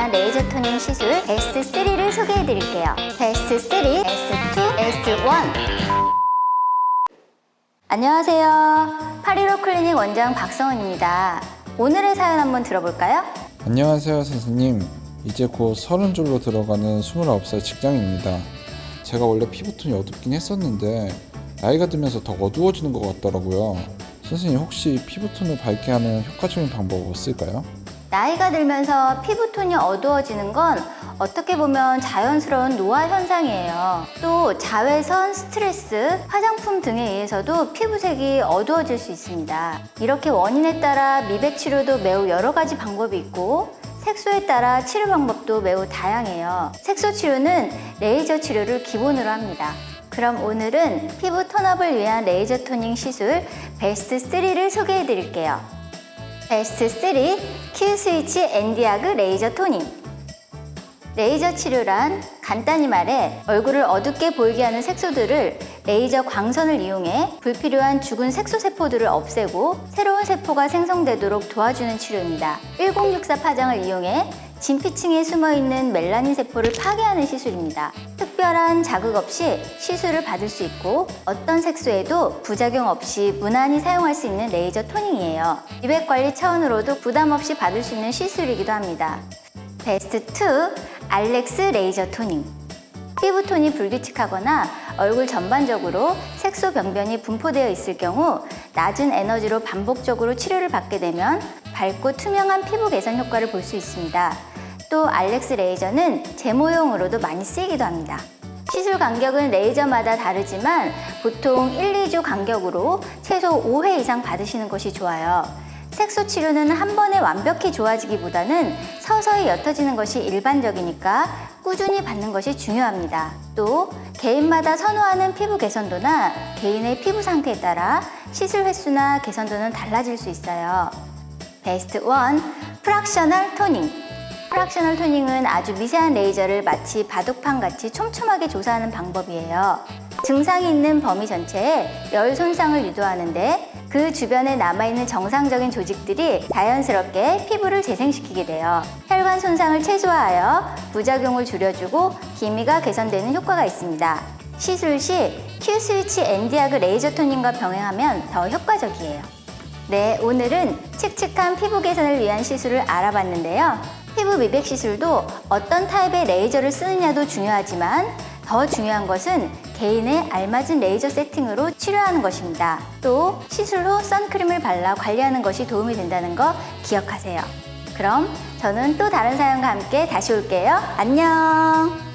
위한 레이저 토닝 시술 베스트 3를 소개해 드릴게요. 베스트 3, 베스트 2, 베스트 1. 안녕하세요. 파리로 클리닉 원장 박성은입니다. 오늘의 사연 한번 들어볼까요? 안녕하세요 선생님 이제 곧 서른 줄로 들어가는 29살 직장인입니다 제가 원래 피부톤이 어둡긴 했었는데 나이가 들면서 더 어두워지는 것 같더라고요 선생님 혹시 피부톤을 밝게 하는 효과적인 방법 없을까요? 나이가 들면서 피부톤이 어두워지는 건 어떻게 보면 자연스러운 노화 현상이에요. 또 자외선, 스트레스, 화장품 등에 의해서도 피부색이 어두워질 수 있습니다. 이렇게 원인에 따라 미백 치료도 매우 여러 가지 방법이 있고 색소에 따라 치료 방법도 매우 다양해요. 색소 치료는 레이저 치료를 기본으로 합니다. 그럼 오늘은 피부 톤업을 위한 레이저 토닝 시술 베스트 3를 소개해 드릴게요. 베스트 3 Q-스위치 엔디아그 레이저 토닝 레이저 치료란 간단히 말해 얼굴을 어둡게 보이게 하는 색소들을 레이저 광선을 이용해 불필요한 죽은 색소 세포들을 없애고 새로운 세포가 생성되도록 도와주는 치료입니다. 1064 파장을 이용해 진피층에 숨어 있는 멜라닌 세포를 파괴하는 시술입니다. 특별한 자극 없이 시술을 받을 수 있고 어떤 색소에도 부작용 없이 무난히 사용할 수 있는 레이저 토닝이에요. 미백 관리 차원으로도 부담 없이 받을 수 있는 시술이기도 합니다. 베스트 2 알렉스 레이저 토닝 피부 톤이 불규칙하거나 얼굴 전반적으로 색소 병변이 분포되어 있을 경우 낮은 에너지로 반복적으로 치료를 받게 되면 밝고 투명한 피부 개선 효과를 볼 수 있습니다. 또 알렉스 레이저는 제모용으로도 많이 쓰이기도 합니다. 시술 간격은 레이저마다 다르지만 보통 1, 2주 간격으로 최소 5회 이상 받으시는 것이 좋아요. 색소 치료는 한 번에 완벽히 좋아지기보다는 서서히 옅어지는 것이 일반적이니까 꾸준히 받는 것이 중요합니다. 또 개인마다 선호하는 피부 개선도나 개인의 피부 상태에 따라 시술 횟수나 개선도는 달라질 수 있어요. 베스트 1 프락셔널 토닝 프락셔널 토닝은 아주 미세한 레이저를 마치 바둑판 같이 촘촘하게 조사하는 방법이에요. 증상이 있는 범위 전체에 열 손상을 유도하는데 그 주변에 남아있는 정상적인 조직들이 자연스럽게 피부를 재생시키게 돼요. 혈관 손상을 최소화하여 부작용을 줄여주고 기미가 개선되는 효과가 있습니다. 시술 시 Q-스위치 엔디아그 레이저 토닝과 병행하면 더 효과적이에요. 네, 오늘은 칙칙한 피부 개선을 위한 시술을 알아봤는데요. 피부 미백 시술도 어떤 타입의 레이저를 쓰느냐도 중요하지만 더 중요한 것은 개인의 알맞은 레이저 세팅으로 치료하는 것입니다. 또 시술 후 선크림을 발라 관리하는 것이 도움이 된다는 거 기억하세요. 그럼 저는 또 다른 사연과 함께 다시 올게요. 안녕!